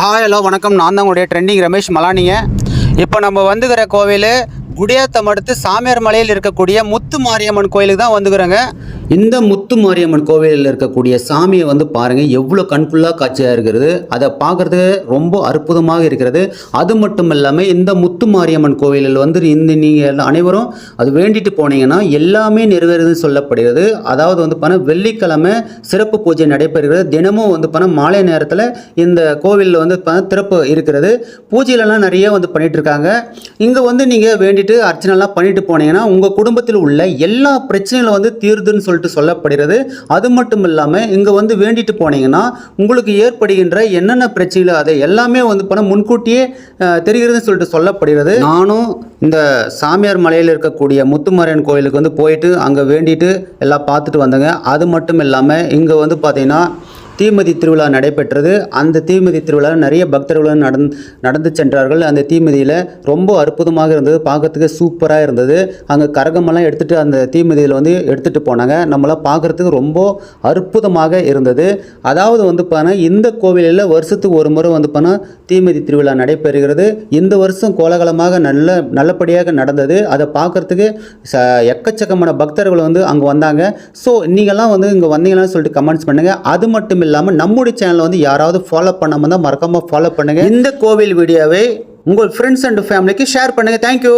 Hi hello வணக்கம். நான் தான் உங்களுடைய ட்ரெண்டிங் ரமேஷ் மலானிங்க. இப்போ நம்ம வந்துக்கிற கோவில் குடியாத்தம் அடுத்து சாமியார் மலையில் இருக்கக்கூடிய முத்து மாரியம்மன் கோயிலுக்கு தான் வந்துக்கிறோங்க. இந்த முத்து மாரியம்மன் கோவிலில் இருக்கக்கூடிய சாமியை வந்து பாருங்கள் எவ்வளோ கண்ஃபுல்லாக காட்சியாக இருக்கிறது. அதை பார்க்குறது ரொம்ப அற்புதமாக இருக்கிறது. அது மட்டும் இல்லாமல் இந்த முத்து மாரியம்மன் கோவிலில் வந்து இந்த நீங்கள் அனைவரும் அது வேண்டிட்டு போனீங்கன்னா எல்லாமே நிறைவேறுதுன்னு சொல்லப்படுகிறது. அதாவது வந்து பார்த்தா வெள்ளிக்கிழமை சிறப்பு பூஜை நடைபெறுகிறது. தினமும் வந்து பார்த்தா மாலை நேரத்தில் இந்த கோவிலில் வந்து பார்த்தா திறப்பு இருக்கிறது. பூஜையிலலாம் நிறைய வந்து பண்ணிகிட்ருக்காங்க இருக்காங்க. இங்கே வந்து நீங்கள் வேண்டிட்டு அர்ச்சனைலாம் பண்ணிட்டு போனீங்கன்னா உங்கள் குடும்பத்தில் உள்ள எல்லா பிரச்சனைகளும் வந்து தீர்துன்னு சொல்லிட்டு சொல்லப்படுகிறது. அது மட்டும் இல்லாமல் இங்கே வந்து வேண்டிட்டு போனீங்கன்னா உங்களுக்கு ஏற்படுகின்ற என்னென்ன பிரச்சனைகள் அதை எல்லாமே வந்து பண்ண முன்கூட்டியே தெரிகிறதுன்னு சொல்லிட்டு சொல்லப்படுகிறது. நானும் இந்த சாமியார் மலையில் இருக்கக்கூடிய முத்துமாரியன் கோயிலுக்கு வந்து போயிட்டு அங்கே வேண்டிட்டு எல்லாம் பார்த்துட்டு வந்தேங்க. அது மட்டும் இல்லாமல் இங்கே வந்து பார்த்தீங்கன்னா தீமதி திருவிழா நடைபெற்றது. அந்த தீமிதி திருவிழா நிறைய பக்தர்களும் நடந் நடந்து சென்றார்கள். அந்த தீமிதியில் ரொம்ப அற்புதமாக இருந்தது. பார்க்கறதுக்கு சூப்பராக இருந்தது. அங்கே கரகமெல்லாம் எடுத்துகிட்டு அந்த தீமிதியில் வந்து எடுத்துகிட்டு போனாங்க. நம்மளாம் பார்க்குறதுக்கு ரொம்ப அற்புதமாக இருந்தது. அதாவது வந்து பார்த்தா இந்த கோவிலில் வருஷத்துக்கு ஒரு முறை வந்து பார்த்தா தீமிதி திருவிழா நடைபெறுகிறது. இந்த வருஷம் கோலாகலமாக நல்ல நல்லபடியாக நடந்தது. அதை பார்க்குறதுக்கு ச எக்கச்சக்கமான பக்தர்கள் வந்து அங்கே வந்தாங்க. ஸோ நீங்கள்லாம் வந்து இங்கே வந்தீங்களான்னு சொல்லிட்டு கமெண்ட்ஸ் பண்ணுங்கள் அது மட்டும் இல்லாமல் நம்முடைய சேனலை வந்து யாராவது ஃபாலோ பண்ணாமல் தான் மறக்காமல் ஃபாலோ பண்ணுங்கள் இந்த கோவில் வீடியோவை உங்கள் ஃப்ரெண்ட்ஸ் அண்ட் ஃபேமிலிக்கு ஷேர் பண்ணுங்கள் தேங்க்யூ